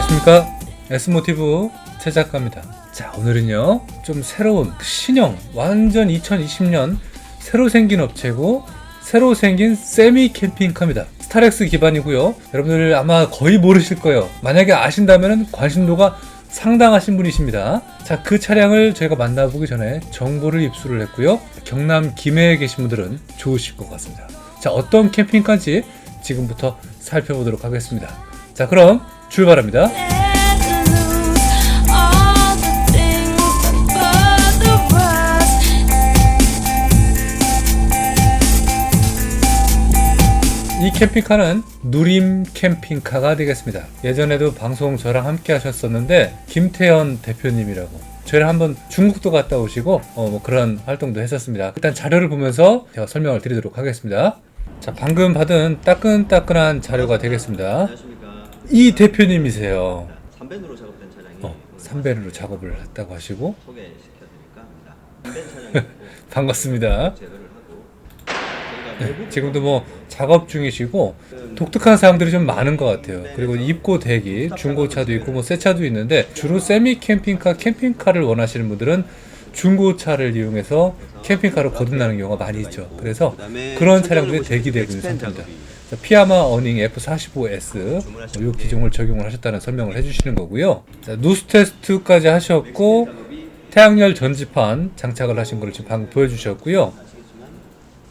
안녕하십니까? S모티브 최작가입니다. 자 오늘은요 좀 새로운 신형 완전 2020년 새로 생긴 업체고 새로 생긴 세미 캠핑카입니다. 스타렉스 기반이고요. 여러분들 아마 거의 모르실 거예요. 만약에 아신다면 관심도가 상당하신 분이십니다. 자 그 차량을 저희가 만나보기 전에 정보를 입수를 했고요. 경남 김해에 계신 분들은 좋으실 것 같습니다. 자 어떤 캠핑카인지 지금부터 살펴보도록 하겠습니다. 자 그럼 출발합니다. 이 캠핑카는 누림 캠핑카가 되겠습니다. 예전에도 방송 저랑 함께 하셨었는데 김태현 대표님이라고 저희랑 한번 중국도 갔다 오시고 어, 뭐 그런 활동도 했었습니다. 일단 자료를 보면서 제가 설명을 드리도록 하겠습니다. 자 방금 받은 따끈따끈한 자료가 되겠습니다. 이 대표님이세요. 3벤으로 작업된 차량이 어, 3배로 작업을 했다고 하시고 소개시켜드릴까 합니다. 3벤 차량이고 반갑습니다. 제거를 하고 저희가 내부 지금도 뭐 작업 중이시고 독특한 사항들이 좀 많은 것 같아요. 그리고 입고 대기, 중고차도 있고 뭐 새 차도 있는데 주로 세미 캠핑카, 캠핑카를 원하시는 분들은 중고차를 이용해서 캠핑카로 거듭나는 경우가 많이 있죠. 그래서 그런 차량들이 대기되고 있는 상태입니다. 자, 피아마 어닝 F45S 이 기종을 적용을 하셨다는 설명을 해주시는 거고요. 자, 누스 테스트까지 하셨고 태양열 전지판 장착을 하신 걸 지금 방금 보여주셨고요. 아시겠지만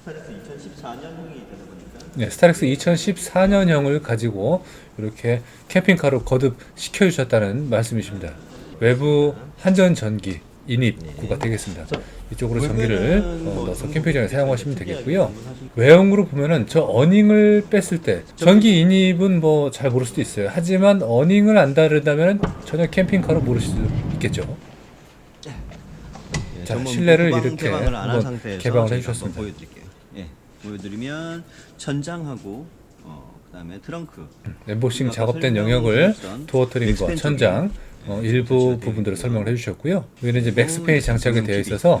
스타렉스 2014년형이 되다 보니까 네, 스타렉스 2014년형을 가지고 이렇게 캠핑카로 거듭 시켜주셨다는 말씀이십니다. 외부 한전 전기 인입구가 되겠습니다. 이쪽으로 전기를 어, 넣어서 캠핑장에 사용하시면 되겠고요. 외형으로 보면은 저 어닝을 뺐을 때 전기 인입은 뭐 잘 모를 수도 있어요. 하지만 어닝을 안 다르다면 전혀 캠핑카로 모르실 수 있겠죠. 예, 자, 실내를 이렇게 한번 개방을 해주셨습니다. 보여드릴게요. 예, 보여드리면 천장하고 어, 그다음에 트렁크 엠보싱 아까 작업된 영역을 도어 트림과 천장 어, 예, 일부 설치가 되어 부분들을. 설명을 해주셨고요. 여기는 이제 맥스펜이 장착이 되어 있어서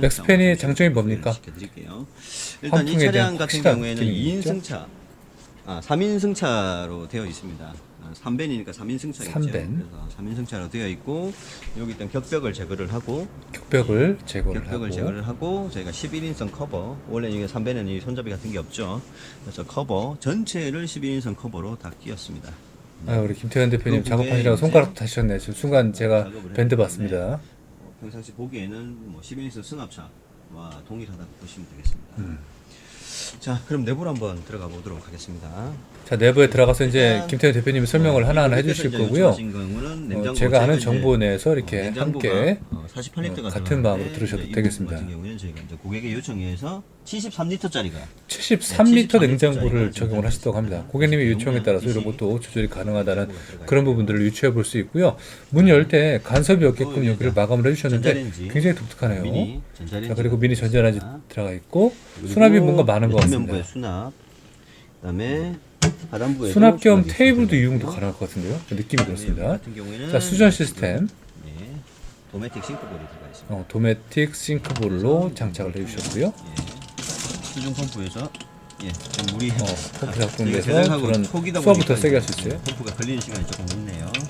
맥스펜이 자, 장점이 뭡니까? 시켜드릴게요. 일단 이 차량 같은 경우에는 기능이 있죠? 2인승차, 아 3인승차로 되어 있습니다. 3벤이니까 3인승차겠죠. 삼벤. 그래서 3인승차로 되어 있고 여기 일단 격벽을 제거를 하고 격벽을 제거를 격벽을 하고 제거를 하고 저희가 11인승 커버 원래 이게 3벤에는 이 손잡이 같은 게 없죠. 그래서 커버 전체를 11인승 커버로 다 끼웠습니다. 아, 우리 김태현 대표님 그 작업하시라고 손가락 다셨네. 지금 순간 제가 작업을 밴드 봤습니다. 어, 평상시 보기에는 뭐 11인승 승합차와 동일하다고 보시면 되겠습니다. 음. 자, 그럼 내부로 한번 들어가 보도록 하겠습니다. 자 내부에 들어가서 이제 김태현 대표님이 설명을 어, 하나하나 해주실 거고요. 어, 제가 아는 정보 내에서 이렇게 어, 함께 어, 48리터가 어, 같은 마음으로 들으셔도 이 되겠습니다. 같은 경우에는 저희가 이제 고객의 요청에 의해서 73리터짜리가 73리터 네, 냉장고를 73리터 적용을 하시다고 합니다. 고객님의 있습니다. 요청에 따라서 이런 것도 조절이 가능하다는 들어가 그런 부분들을 유추해 볼 수 있고요. 문 열 때 간섭이 없게끔 또 여기를 이제 마감을 해주셨는데 굉장히 독특하네요. 자 그리고 미니 전자레인지. 들어가 있고 수납이 뭔가 많은 것 같습니다. 수납 그다음에 수납 겸 테이블도 이용도 가능할 것 같은데요. 느낌이 네, 그렇습니다. 자 수전 시스템 예, 도메틱 싱크볼이 들어가 있습니다. 어, 도메틱 싱크볼로 장착을 해주셨고요. 예, 수중 펌프에서 예, 좀 물이 어, 펌프 작동돼서 그런 보니까 세게 할 수 있어요. 펌프가 걸리는 시간이 조금 있네요. 예,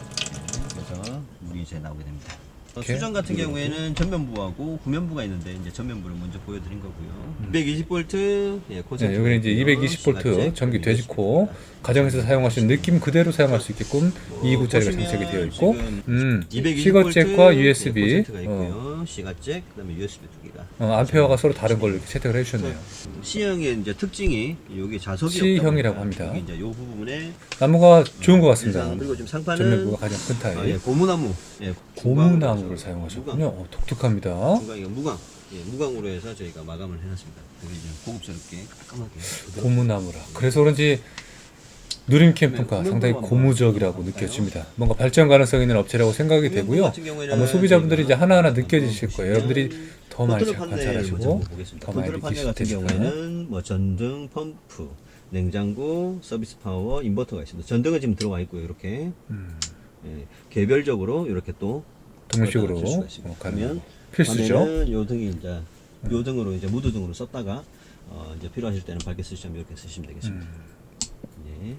그래서 물이 이제 나오게 됩니다. 어, 이렇게 수전 같은. 경우에는 전면부하고 후면부가 있는데 이제 전면부를 먼저 보여드린 거고요. 220V 예, 음. 네, 여기는 이제 220V 전기 돼지코 가정에서 사용하시는 느낌 그대로 사용할 수 있게끔 2구짜리가 보시면 장착이 되어 있고 음, 220V 시거잭과 예, USB 콘센트가 어, 있고요. 시가잭 그다음에 USB 두 개가. 어, 암페어가 서로 다른 걸 이렇게 채택을 해주셨네요. C형의 이제 특징이 여기 자석이 C형이라고 없다 보니까 합니다. 여기 이제 요 부분에 나무가 좋은 것 같습니다. 일상 그리고 지금 상판은 전면부가 가장 큰 타입. 아, 예, 고무나무. 예, 고무나무를 사용하셨군요. 어, 독특합니다. 이거 무광. 예, 무광으로 해서 저희가 마감을 해놨습니다. 되게 이제 고급스럽게 깔끔하게. 고무나무라. 그래서 그런지 누림 캠핑카 네, 상당히 고무적이라고 느껴집니다. 뭔가 발전 가능성 있는 업체라고 생각이 되고요. 아마 소비자분들이 이제 하나하나 느껴지실 거예요. 여러분들이 더 많이 보겠습니다. 더 많이 느끼실 같은 테니까. 경우에는 뭐 전등, 펌프, 냉장고, 서비스 파워, 인버터가 있습니다. 전등은 지금 들어와 있고요. 이렇게 음, 예, 개별적으로 이렇게 또 동식으로 수가 있습니다. 어, 가능하고 그러면 필수죠. 밤에는 요 등이 이제 요 등으로 이제 무드 등으로 썼다가 어, 이제 필요하실 때는 밝게 쓰시면 이렇게 쓰시면 되겠습니다. 음. 예.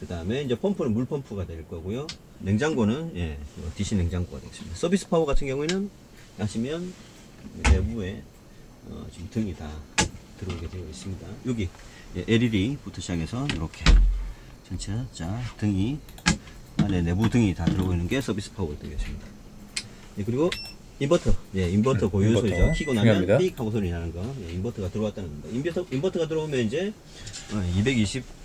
그 다음에 이제 펌프는 물 펌프가 될 거고요. 냉장고는 예, 어, DC 냉장고가 되겠습니다. 서비스 파워 같은 경우에는 하시면 내부에 어, 지금 등이 다 들어오게 되어 있습니다. 여기 예, LED부터 시작해서 이렇게 전체 자 등이 안에 내부 등이 다 들어오고 있는 게 서비스 파워 되겠습니다. 예, 그리고 인버터, 예, 인버터 음, 고유 인버터. 소리죠. 키고. 나면 삑 하고 소리 나는 거. 예, 인버터가 들어왔다는 겁니다. 인버터, 인버터가 들어오면 이제 220용 어,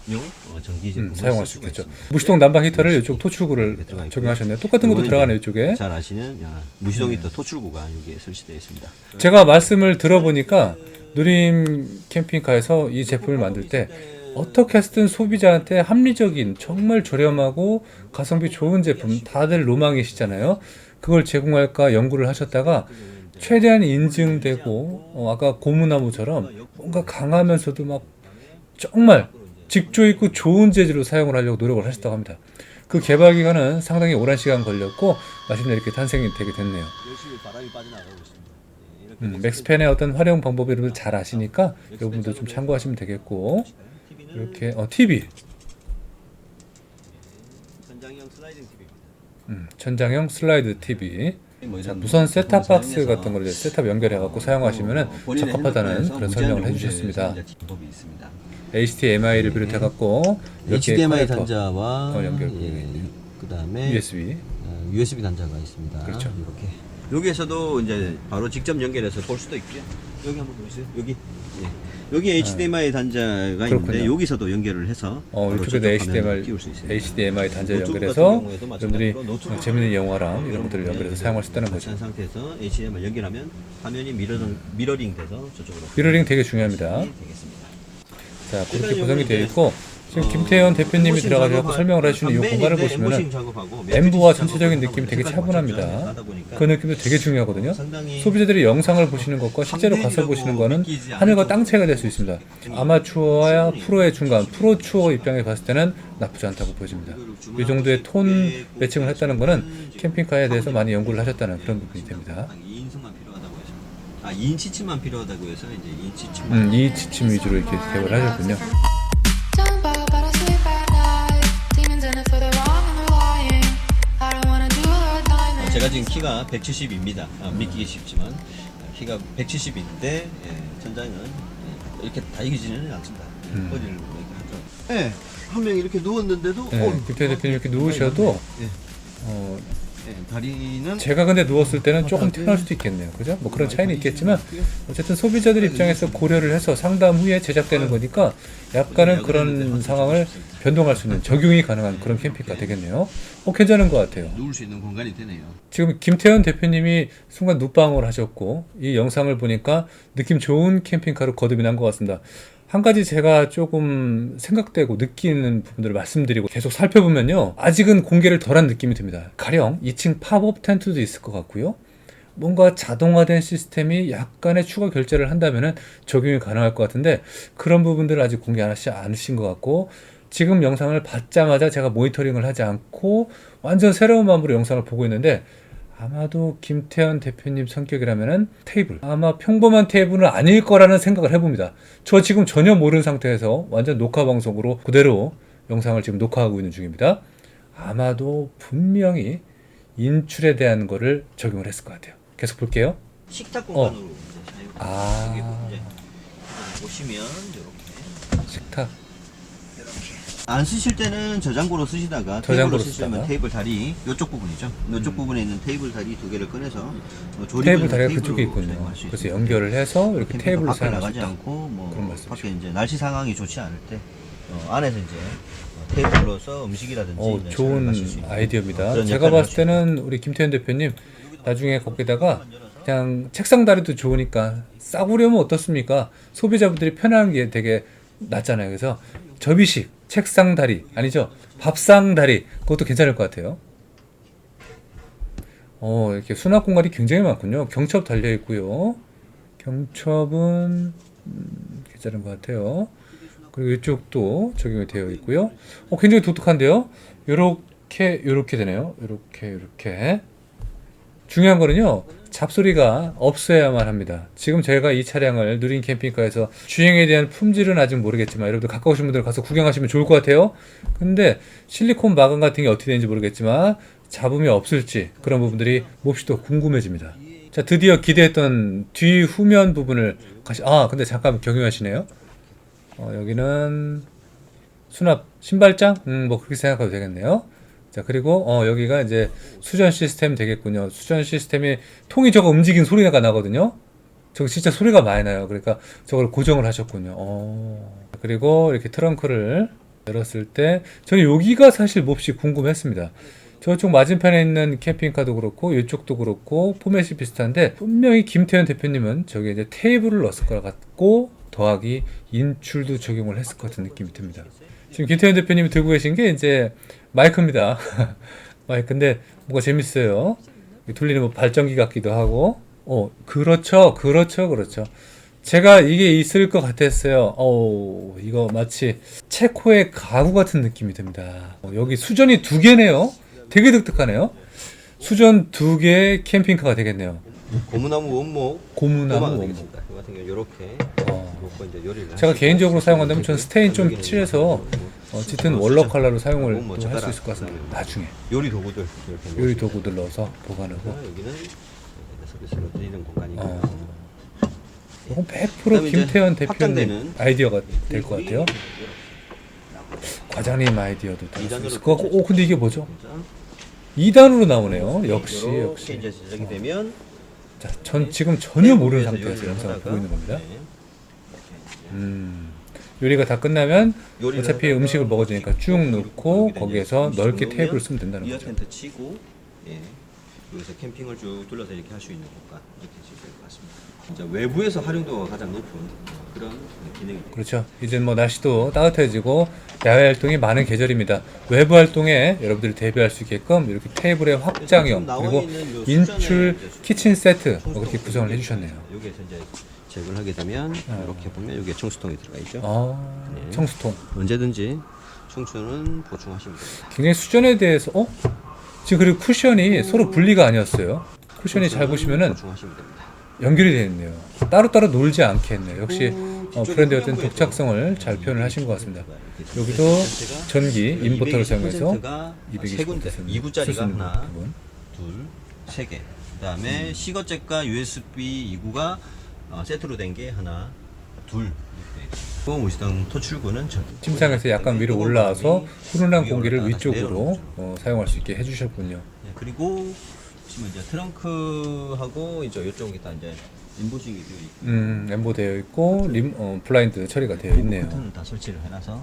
전기 제품을 음, 사용할 쓸수 있겠죠. 무시동 난방 히터를 이쪽 토출구를. 적용하셨네요. 똑같은 것도 들어가네요, 이쪽에. 잘 아시는 야, 무시동 히터 토출구가 여기에 설치되어 있습니다. 제가 말씀을 들어보니까 누림 캠핑카에서 이 제품을 만들 때 어떻게 해서든 소비자한테 합리적인 정말 저렴하고 가성비 좋은 제품 다들 로망이시잖아요. 그걸 제공할까 연구를 하셨다가 최대한 인증되고 어, 아까 고무나무처럼 뭔가 강하면서도 막 정말 직조 있고 좋은 재질로 사용을 하려고 노력을 하셨다고 합니다. 그 개발 기간은 상당히 오랜 시간 걸렸고 마침내 이렇게 탄생이 되게 됐네요. 예, 음, 맥스펜의 어떤 활용 방법을 여러분들 잘 아시니까 여러분들 좀 참고하시면 되겠고 이렇게 어, TV TV입니다. 음, 천장형 슬라이드 TV 뭐 자, 이런 무선 셋탑 박스 사용해서 같은 걸 이제 셋탑 연결해 갖고 사용하시면은 어, 적합하다는 그런 설명을 해주셨습니다. HDMI를 네. 비롯해 갖고 이렇게 HDMI 커넥터, 단자와 어, 연결 예, 그 다음에 USB 어, USB 단자가 있습니다. 그렇죠. 이렇게 여기에서도 이제 바로 직접 연결해서 볼 수도 있고요. 여기 한번 보세요. 여기 예. 여기 HDMI 단자가 있는데 아. 그렇군요. 여기서도 연결을 해서 어, 바로 이쪽에도 HDMI, 화면을 수. HDMI 단자 노트북 연결해서 같은 경우에도 마찬가지로 여러분들이 노트북 재밌는 영화랑 이런 것들을 연결해서 사용할 수 있다는 거죠. 한 상태에서 HDMI 연결하면 화면이 미러링, 미러링 돼서 저쪽으로 미러링 되게 중요합니다. 되겠습니다. 자, 그렇게 구성이 되어 있고 지금 어, 김태현 대표님이 들어가서 설명을 해주시는 이 공간을 작업하고 엠브와 전체적인 느낌이 되게. 차분합니다. 그 느낌도 되게 중요하거든요. 소비자들이 영상을 보시는 것과 실제로 가서 보시는 거는 느끼지 하늘과 땅 차이가 될 수 있습니다. 아마추어와 프로의 중간, 프로 추어 입장에 봤을 때는 나쁘지 않다고 보여집니다. 이 정도의 톤 매칭을 했다는 거는 캠핑카에 대해서 많이 연구를 하셨다는 그런 부분이 됩니다. 아 2인 치침만 필요하다고 해서 이제 2인 치침만 음, 이 지침 위주로 이렇게 대화를 하셨군요. 어. 제가 지금 키가 170입니다. 아, 믿기기 쉽지만 아, 키가 170인데 예, 천장은 예, 이렇게 다 이기지는 않습니다. 예, 음. 허리를 이렇게 하죠. 예, 한명 이렇게 누웠는데도 네, 김태현 대표님 이렇게 누우셔도 예, 어, 예, 다리는 제가 근데 누웠을 때는 조금 태어날 수도 있겠네요. 그죠? 뭐 그런 차이는 있겠지만 어쨌든 소비자들 입장에서 고려를 해서 상담 후에 제작되는 거니까 약간은 그런 상황을 변동할 수 있는 적용이 가능한 그런 캠핑카 되겠네요. 어, 괜찮은 것 같아요. 누울 수 있는 공간이 되네요. 지금 김태현 대표님이 순간 눕방을 하셨고 이 영상을 보니까 느낌 좋은 캠핑카로 거듭이 난 것 같습니다. 한 가지 제가 조금 생각되고 느끼는 부분들을 말씀드리고 계속 살펴보면요. 아직은 공개를 덜한 느낌이 듭니다. 가령 2층 팝업 텐트도 있을 것 같고요. 뭔가 자동화된 시스템이 약간의 추가 결제를 한다면 적용이 가능할 것 같은데 그런 부분들을 아직 공개하지 않으신 것 같고 지금 영상을 받자마자 제가 모니터링을 하지 않고 완전 새로운 마음으로 영상을 보고 있는데 아마도 김태현 대표님 성격이라면은 테이블 아마 평범한 테이블은 아닐 거라는 생각을 해봅니다. 저 지금 전혀 모르는 상태에서 완전 녹화 방송으로 그대로 영상을 지금 녹화하고 있는 중입니다. 아마도 분명히 인출에 대한 거를 적용을 했을 것 같아요. 계속 볼게요. 식탁 공간으로 이제 사용. 어. 아. 여기 이제 보시면 이렇게 식탁. 안 쓰실 때는 저장고로 쓰시다가 저장고로 테이블로 쓰시면 쓰다가. 테이블 다리 이쪽 부분이죠. 이쪽 음. 부분에 있는 테이블 다리 두 개를 꺼내서 어, 테이블 다리가 그쪽에 있군요. 그래서. 연결을 해서 이렇게 테이블로 밖에 사용할 수 나가지 있다. 않고 뭐 그런 말씀이시죠. 밖에 이제 날씨 상황이 좋지 않을 때 어, 안에서 이제 어, 테이블로서 음식이라든지 어, 좋은 마실 수 있는 아이디어입니다. 그런 제가 역할을 봤을 때는 우리 김태현 대표님 나중에 거기다가 그냥 책상 다리도 좋으니까 싸구려면 어떻습니까? 소비자분들이 편한 게 되게 낫잖아요. 그래서 접이식 책상 다리 아니죠? 밥상 다리 그것도 괜찮을 것 같아요. 어 이렇게 수납 공간이 굉장히 많군요. 경첩 달려 있고요. 경첩은 음, 괜찮은 것 같아요. 그리고 이쪽도 적용이 되어 있고요. 어, 굉장히 독특한데요. 요렇게 요렇게 되네요. 요렇게 요렇게 중요한 거는요. 잡소리가 없어야만 합니다. 지금 저희가 이 차량을 누린 캠핑카에서 주행에 대한 품질은 아직 모르겠지만 여러분들 가까우신 분들 가서 구경하시면 좋을 것 같아요. 근데 실리콘 마감 같은 게 어떻게 되는지 모르겠지만 잡음이 없을지 그런 부분들이 몹시 또 궁금해집니다. 자 드디어 기대했던 뒤 후면 부분을 가시 아 근데 잠깐 경유하시네요. 어, 여기는 수납 신발장 음 뭐 그렇게 생각해도 되겠네요. 자 그리고 어 여기가 이제 수전 시스템 되겠군요. 수전 시스템이 통이 저거 움직인 소리가 나거든요. 저거 진짜 소리가 많이 나요. 그러니까 저걸 고정을 하셨군요. 어. 그리고 이렇게 트렁크를 열었을 때 저는 여기가 사실 몹시 궁금했습니다. 저쪽 맞은편에 있는 캠핑카도 그렇고 이쪽도 그렇고 포맷이 비슷한데 분명히 김태현 대표님은 저기 이제 테이블을 넣었을 것 같고 더하기 인출도 적용을 했을 것 같은 느낌이 듭니다. 지금 김태현 대표님이 들고 계신 게 이제 마이크입니다. 마이크인데 뭐가 재밌어요. 돌리는 뭐 발전기 같기도 하고. 어, 그렇죠. 그렇죠. 그렇죠. 제가 이게 있을 것 같았어요. 어, 이거 마치 체코의 가구 같은 느낌이 듭니다. 어, 여기 수전이 두 개네요. 되게 독특하네요. 수전 두 개의 캠핑카가 되겠네요. 고무나무 원목 고무나무 원목. 되겠습니다. 이 같은 경우 이렇게 어. 이제 요리를 제가 하시고 개인적으로 사용한다면 전 여기는 스테인 좀 칠해서 뭐 어쨌든 뭐 월러 수전, 컬러로 사용을 뭐또할 수 있을 것 같습니다. 나중에 요리 도구들 이렇게 요리. 도구들 넣어서 보관하고. 그래서 여기는 서비스로 드리는 공간이고 어. 이건 100% 그다음에 이제 김태현 대표님 아이디어가 될 것 같아요. 과장님 아이디어도 될 수 있을 것 같고. 오 근데 이게 뭐죠? 2단으로 나오네요. 역시 역시. 이제 제작이 되면 자, 전 지금 전혀 모르는 요리를 상태에서 영상을 보고 있는 겁니다. 네. 음. 요리가 다 끝나면 어차피 음식을 먹어주니까 쭉 넣고 거기에서 넓게 테이블을 쓰면 된다는 이어 거죠. 텐트 치고 예. 여기서 캠핑을 쭉 둘러서 이렇게 할 수 있는 공간 이렇게 될것 같습니다. 이제 외부에서 활용도가 가장 높은 그런 기능이. 그렇죠. 이제 뭐 날씨도 따뜻해지고 야외 활동이 많은 계절입니다. 외부 활동에 여러분들이 대비할 수 있게끔 이렇게 테이블의 확장형 그리고 인출 키친 세트 뭐 그렇게 구성을 해주셨네요. 여기에서 이제 제거를 하게 되면 어. 이렇게 보면 여기에 청수통이 들어가 있죠. 아 네. 청수통. 언제든지 청수는 보충하시면 됩니다. 굉장히 수전에 대해서 어 지금 그리고 쿠션이 서로 분리가 아니었어요. 쿠션이 잘 보시면은 보충하시면 됩니다. 연결이 되어 있네요. 따로따로 놀지 않게 했네요. 역시 어, 브랜드의 어떤 독창성을 잘 표현을 하신 것 같습니다. 여기도 전기 인버터를 사용해서 220%가 220세 군데, 쓰는 2구짜리가 쓰는 하나, 부분. 둘, 세 개. 그다음에 음. 시거잭과 USB 2구가 어, 세트로 된 게 하나, 둘. 이렇게 무시당 토출구는 저기. 침상에서 약간 위로 뜨거운 올라와서 바람이 훈훈한 공기를 위쪽으로 어, 사용할 수 있게 해주셨군요. 네, 그리고 지금 이제 트렁크하고 이제 이쪽이 다 이제 인부싱이 되어 있고. 음, 엠보 되어 있고 림 어, 블라인드 처리가 되어 있네요. 커튼을 다 설치를 해놔서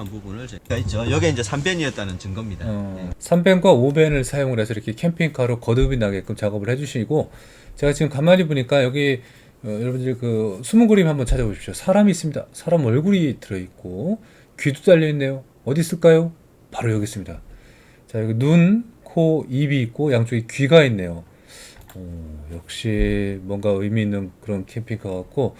한 부분을 제가 있죠. 여기 이제 3변이었다는 증거입니다. 어, 네. 3벤과 5벤을 사용을 해서 이렇게 캠핑카로 거듭이 나게끔 작업을 해주시고 제가 지금 가만히 보니까 여기 어, 여러분들 그 숨은 그림 한번 찾아보십시오. 사람이 있습니다. 사람 얼굴이 들어있고 귀도 달려 있네요. 어디 있을까요? 바로 여기 있습니다. 자 여기 눈, 코, 입이 있고 양쪽에 귀가 있네요. 어, 역시 뭔가 의미 있는 그런 캠핑카 같고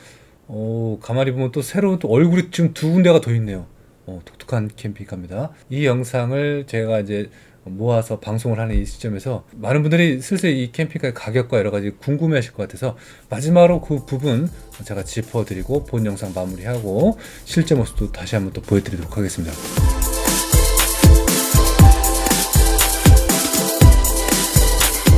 어, 가만히 보면 또 새로운 또 얼굴이 지금 두 군데가 더 있네요. 어, 독특한 캠핑카입니다. 이 영상을 제가 이제 모아서 방송을 하는 이 시점에서 많은 분들이 슬슬 이 캠핑카의 가격과 여러 가지 궁금해 하실 것 같아서 마지막으로 그 부분 제가 짚어드리고 본 영상 마무리하고 실제 모습도 다시 한번 또 보여드리도록 하겠습니다.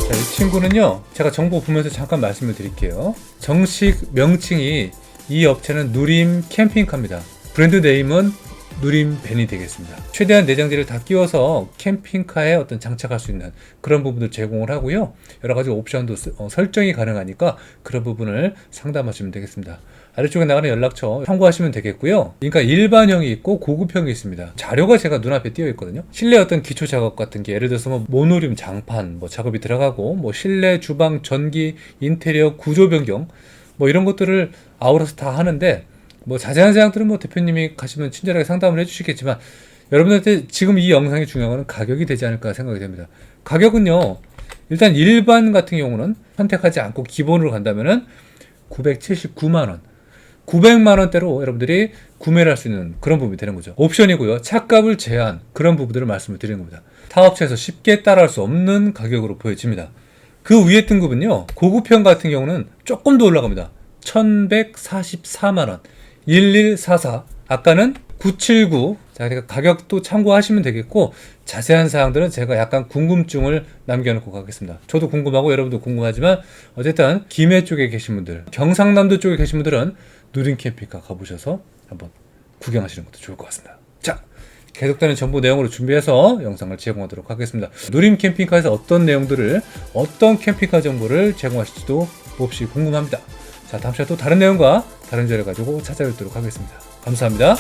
자, 이 친구는요, 제가 정보 보면서 잠깐 말씀을 드릴게요. 정식 명칭이 이 업체는 누림 캠핑카입니다. 브랜드 네임은 누림 밴이 되겠습니다. 최대한 내장재를 다 끼워서 캠핑카에 어떤 장착할 수 있는 그런 부분들 제공을 하고요. 여러 가지 옵션도 쓰- 어, 설정이 가능하니까 그런 부분을 상담하시면 되겠습니다. 아래쪽에 나가는 연락처 참고하시면 되겠고요. 그러니까 일반형이 있고 고급형이 있습니다. 자료가 제가 눈앞에 띄어 있거든요. 실내 어떤 기초 작업 같은 게 예를 들어서 뭐 모노륨 장판 뭐 작업이 들어가고 뭐 실내 주방 전기 인테리어 구조 변경 뭐 이런 것들을 아우러서 다 하는데 뭐 자세한 사항들은 뭐 대표님이 가시면 친절하게 상담을 해주시겠지만 여러분한테 지금 이 영상이 중요한 거는 가격이 되지 않을까 생각이 됩니다. 가격은요 일단 일반 같은 경우는 선택하지 않고 기본으로 간다면은 979만 원. 900만 원대로 여러분들이 구매를 할 수 있는 그런 부분이 되는 거죠. 옵션이고요. 차값을 제한 그런 부분들을 말씀을 드리는 겁니다. 타 업체에서 쉽게 따라할 수 없는 가격으로 보여집니다. 그 위에 등급은요. 고급형 같은 경우는 조금 더 올라갑니다. 1144만 원. 1144. 아까는 979. 자, 그러니까 가격도 참고하시면 되겠고 자세한 사항들은 제가 약간 궁금증을 남겨놓고 가겠습니다. 저도 궁금하고 여러분도 궁금하지만 어쨌든 김해 쪽에 계신 분들, 경상남도 쪽에 계신 분들은 누린 캠핑카 가보셔서 한번 구경하시는 것도 좋을 것 같습니다. 자, 계속되는 정보 내용으로 준비해서 영상을 제공하도록 하겠습니다. 누림 캠핑카에서 어떤 내용들을 어떤 캠핑카 정보를 제공하실지도 몹시 궁금합니다. 자, 다음 시간에 또 다른 내용과 다른 자료 가지고 찾아뵙도록 하겠습니다. 감사합니다.